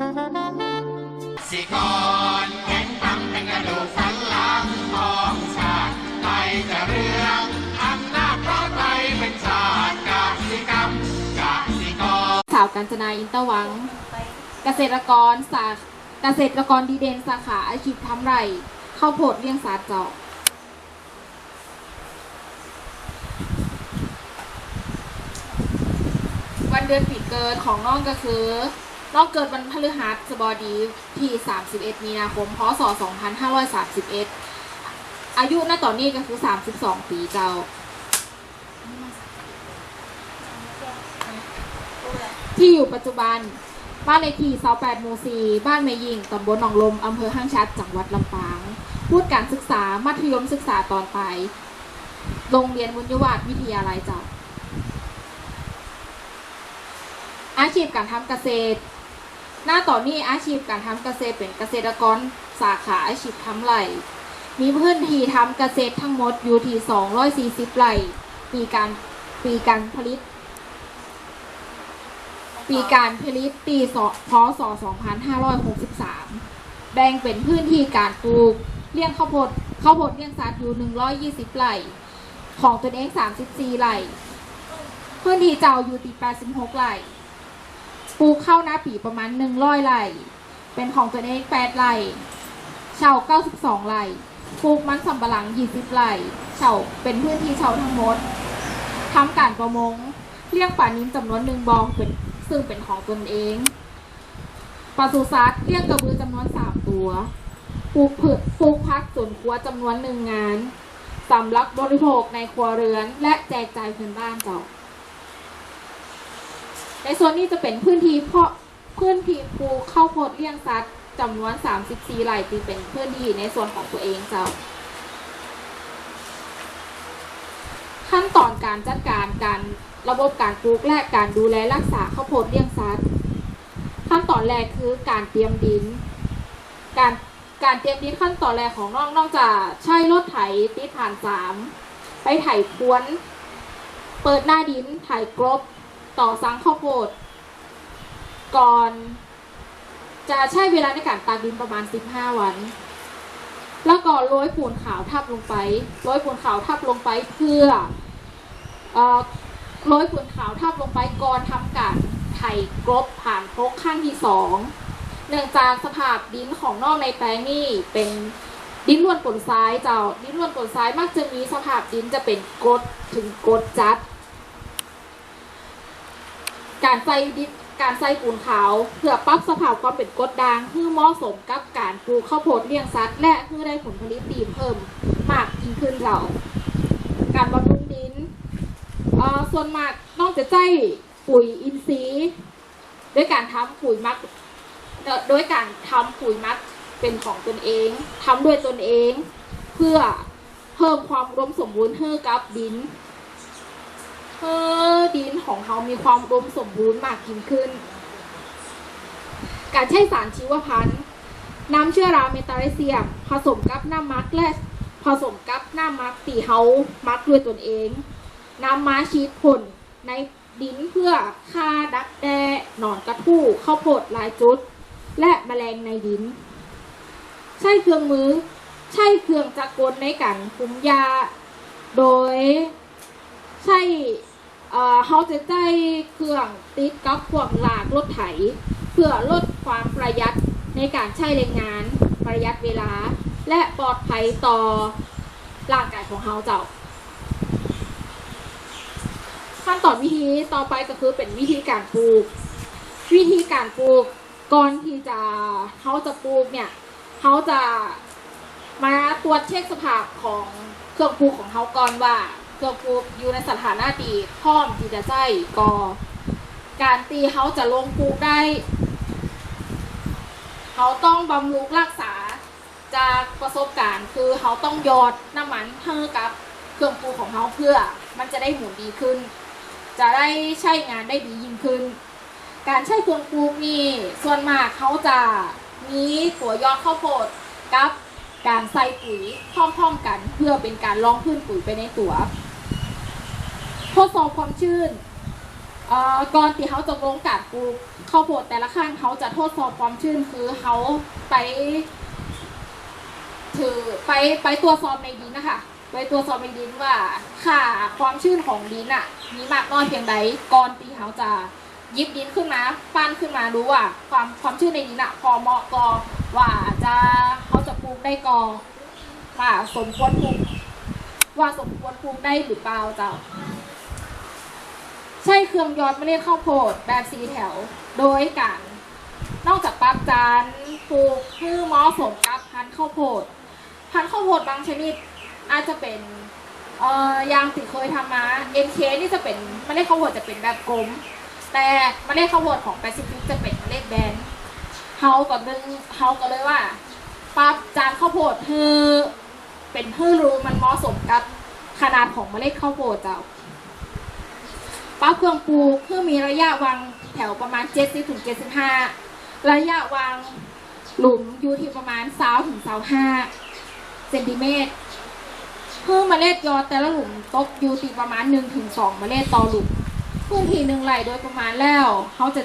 สิกรแข็งตั้งเป็นกระดูกสันหลังของชาติไทยจะเรื่องอำนาจเพราะไทยเป็นชาติกาสิกรรมกาสิกรสาวกัญจนาอินเตอร์วัง เกษตรกรสาเกษตรกรดีเด่นสาขาอาชีพทำไรข้าวโพดเลี้ยงสัตว์เจาะวันเดือนปีเกิดของน้องก็คือ น้องเกิดวันพฤหัสบดีที่ 31 มีนาคม พศ 2531 อายุณตอนนี้ก็คือ 32 ปีเจ้า ที่อยู่ปัจจุบัน บ้านเลขที่28หมู่4บ้านแม่ยิงตำบลหนองลม อำเภอห้างชัด จังหวัดลำปาง พูดการศึกษา มัธยมศึกษาตอนปลาย โรงเรียนบุญยวาสวิทยาลัยเจ้าอาชีพการทำเกษตร หน้าต่อนนี้อาชีพการทำเกษตรเป็นเกษตรกรสาขาอาชีพทำไร่ มีพื้นที่ทำเกษตรทั้งหมดอยู่ที่ 240 ไร่ ปีการปีการผลิต ปีการผลิตปีศพศ2563 แบ่งเป็นพื้นที่การปลูกเลี้ยงข้าวโพดข้าวโพดเลี้ยงสัตว์อยู่ 120 ไร่ ของตนเอง 34 ไร่ พื้นที่เจ้าอยู่ที่86 ไร่ ปลูกข้าวหน้าปีประมาณ100ไร่ เป็นของตนเอง8ไร่เช่า92ไร่ปลูกมันสำปะหลัง20ไร่เช่าเป็นพื้นที่เช่าทั้งหมดทำการประมง เลี้ยงปลานิ้นจำนวนหนึ่งบองเป็นซึ่งเป็นของตนเองปศุสัตว์เลี้ยงกระบือจำนวนสามตัวปลูกพืชปลูกพักสวนครัวจำนวนหนึ่งงานสำหรับบริโภคในครัวเรือนและแจกจ่ายเพื่อนบ้านเจ้า ในส่วนนี้จะเป็นพื้นที่เพาะพื้นที่ปลูกข้าวโพดเลี้ยงสัตว์จำนวน 34ไร่ที่เป็นพื้นที่ในส่วนของตัวเองเจ้า ขั้นตอนการจัดการการระบบการปลูกและการดูแลรักษาข้าวโพดเลี้ยงสัตว์ขั้นตอนแรกคือการเตรียมดิน การการเตรียมดินขั้นตอนแรกของน้องนอกจากใช้รถไถติดผ่านสามไปไถพวน เปิดหน้าดินไถกรบ ต่อสังข้าวโพดก่อน จะใช้เวลาในการตากดินประมาณ 15 วัน แล้วก็โรยปูนขาวทับลงไปโรยปูนขาวทับลงไปเพื่อเอ่อโรยปูนขาวทับลงไปก่อนทำการไถกรบผ่านโคกข้างที่สองเนื่องจากสภาพดินของนอกในแปลงนี่เป็นดินล้วนปนทรายเจ้าดินล้วนปนทรายมักจะมีสภาพดินจะเป็นกรดถึงกรดจัด การใส่ดินการใส่ปูนขาว เพื่อปรับสภาพความเป็นกรดด่างเพื่อเหมาะสมกับการปลูกข้าวโพดเลี้ยงสัตว์และเพื่อได้ผลผลิตดีเพิ่มมากยิ่งขึ้นเราการบำรุงดินเอ่อส่วนมากนอกจากใช้ปุ๋ยอินทรีย์ด้วยการทำปุ๋ยมักโดยการทำปุ๋ยมักเป็นของตนเองทำด้วยตนเอง เพื่อเพิ่มความอุดมสมบูรณ์ให้กับดิน เพื่อดินของเขามีความอุดมสมบูรณ์มากยิ่งขึ้น การใช้สารชีวพันธุ์น้ำเชื้อราเมตาเลเซียมผสมกับน้ำมักและผสมกับน้ำมักตีเฮามักด้วยตนเองน้ำม้าชีดผลในดินเพื่อฆ่าดักแด้หนอนกระทู้ข้าวโพดลายจุด และแมลงในดิน ใช้เครื่องมือ ใช้เครื่องจักรกลในการคุมยา โดย ใช่ เขาจะใช้เครื่องติดกับพวกลากรถไถ เพื่อลดความประหยัดในการใช้แรงงาน ประหยัดเวลา และปลอดภัยต่อร่างกายของเขาเจ้า ขั้นตอนวิธีต่อไปก็คือเป็นวิธีการปลูก วิธีการปลูกก่อนที่จะเขาจะปลูกเนี่ยเขาจะมาตรวจเช็คสภาพของเครื่องปลูกของเขาก่อนว่า เครื่องปลูกอยู่ในสถานะดีพร้อมที่จะใช้กอ การตีเขาจะลงปลูกได้ เขาต้องบำรุงรักษาจากประสบการณ์คือเขาต้องยอดน้ำมันให้กับเครื่องปูของเขาเพื่อมันจะได้หมุนดีขึ้น จะได้ใช้งานได้ดียิ่งขึ้น การใช้เครื่องปลูกนี่ส่วนมากเขาจะมีตัวยอดข้าวโพดกับการใส่ปุ๋ยพร้อมๆกันเพื่อเป็นการลองพื้นปุ๋ยไปในตัว ทดสอบความชื้นก่อนที่เขาจะลงการปลูกข้าวโพดแต่ละครั้งเขาจะทดสอบความชื้นคือเขาไปถือไปไปตรวสอบในดินนะคะไปตรวสอบในดินว่าค่าความชื้นของดินอะมีมากน้อยเพียงใดก่อนที่เขาจะยิบดินขึ้นมาปั้นขึ้นมาดูว่า ความความชื้นในดินอะพอเหมาะกอว่าจะเขาจะปลูกได้กอว่าสมควรปลูกว่าสมควรปลูกได้หรือเปล่าเจ้า ใช้เครื่องยอดเมล็ดข้าวโพดแบบสีแถวโดยการนอกจากปรับจานปลูกพืชมาะสมกับพันธุ์ข้าวโพด พันธุ์ข้าวโพดบางชนิดอาจจะเป็นเอ่อยางที่เคยทำมา NK นี่จะเป็นเมล็ดข้าวโพดจะเป็นแบบกลม แต่เมล็ดข้าวโพดของแปซิฟิกจะเป็นเมล็ดแบนเฮาก็ดึงเฮาก็เลยว่าปรับจานข้าวโพดคือเป็นพืชรูมันเหมาะสมกับขนาดของเมล็ดข้าวโพดเจ้า ป้าเครื่องปลูกคือมีระยะวางแถวประมาณ 70ถึง75 ระยะวางหลุมอยู่ที่ประมาณ20ถึง25เซนติเมตรพื่อเมล็ดยอแต่ละหลุมตกอยู่ที่ประมาณ1ถึง2เมล็ดต่อหลุมพื้นที่หนึ่งไร่โดยประมาณแล้วเขาจะ